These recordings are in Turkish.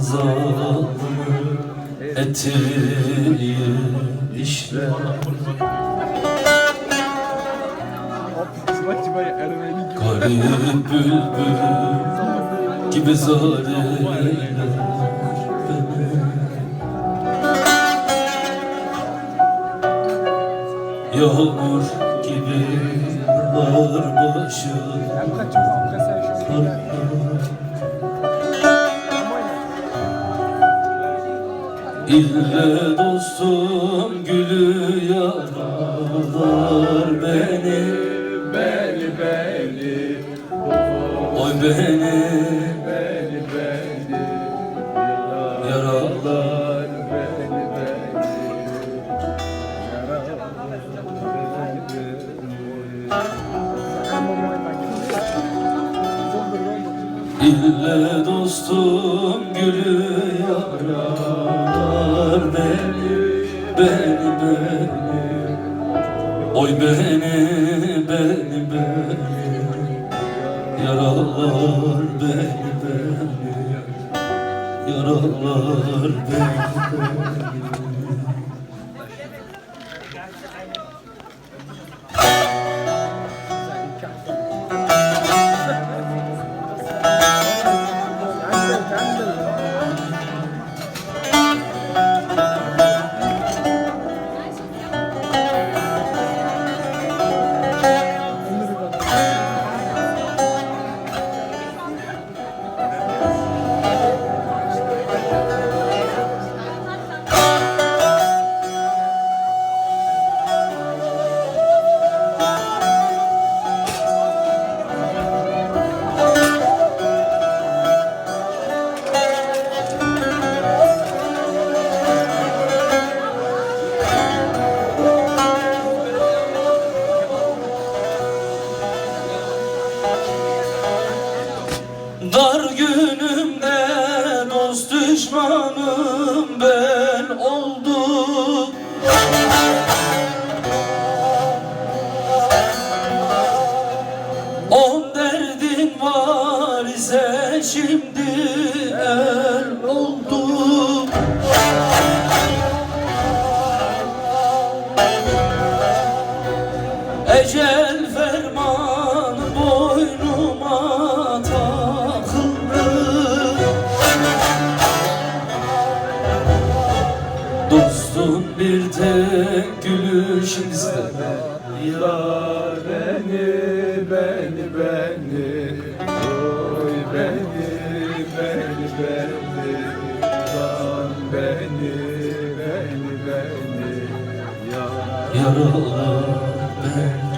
zalımı ettiği işler Garip gibi zareler Yağmur gibi var başım İlle dostum gülü yaralar beni. Beni beni Oy beni. Beni İlle dostum gülü yarar beni Beni beni. Oy beni beni beni. Yaralar beni beni. Yaralar beni beni Dar günümde dost düşmanım ben oldum. On derdin var ise şimdi el oldum. Ecel bir tek gülü şimdi size Yar beni beni beni. Oy beni beni beni. Yan beni beni beni. Yar Yaralar beni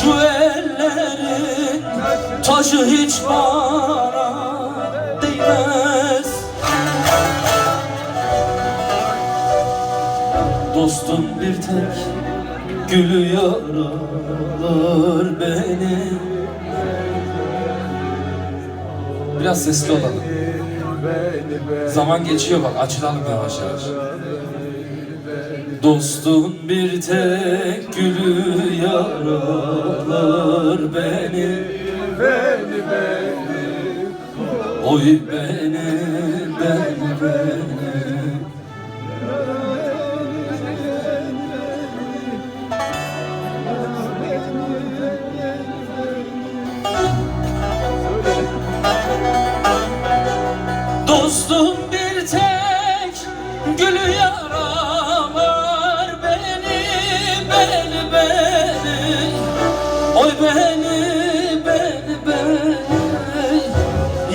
Şu ellerin taşı hiç bana değmez Dostum bir tek gülü yaralar beni Biraz sesli olalım. Zaman geçiyor bak açılalım yavaş yavaş. Dostum bir tek gülü yaralar beni. Beni beni Oy beni beni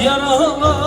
yaralar.